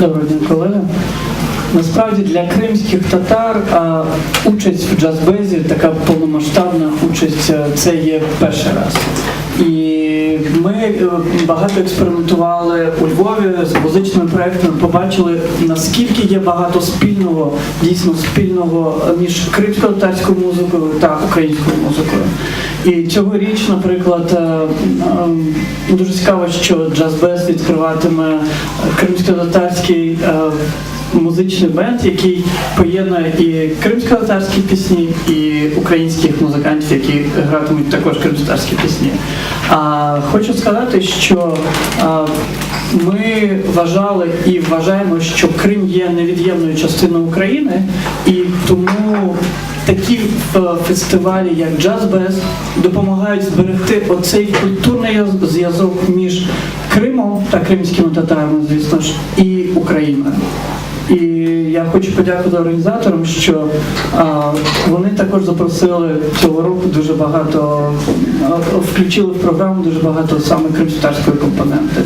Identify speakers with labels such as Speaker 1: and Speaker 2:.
Speaker 1: Доброго дня, колеги. Насправді для кримських татар а, участь в джаз-безі, така повномасштабна участь, е, це є перший раз. І ми е, багато експериментували у Львові з музичними проектами, побачили, наскільки є багато спільного, дійсно спільного між кримсько-татарською музикою та українською музикою. І цьогоріч, наприклад, е, дуже цікаво, що джаз-без відкриватиме кримсько-татарський е, музичний бенд, який поєднує і кримсько-татарські пісні, і українських музикантів, які гратимуть також кримсько-татарські пісні. А, хочу сказати, що а, ми вважали і вважаємо, що Крим є невід'ємною частиною України, і тому такі е, фестивалі, як Джаз-Без, допомагають зберегти оцей культурний зв'язок між Кримом та кримськими татарами, звісно ж, і Україною. І я хочу подякувати організаторам, що а, вони також запросили цього року дуже багато, а, включили в програму дуже багато саме кримськотарської компоненти.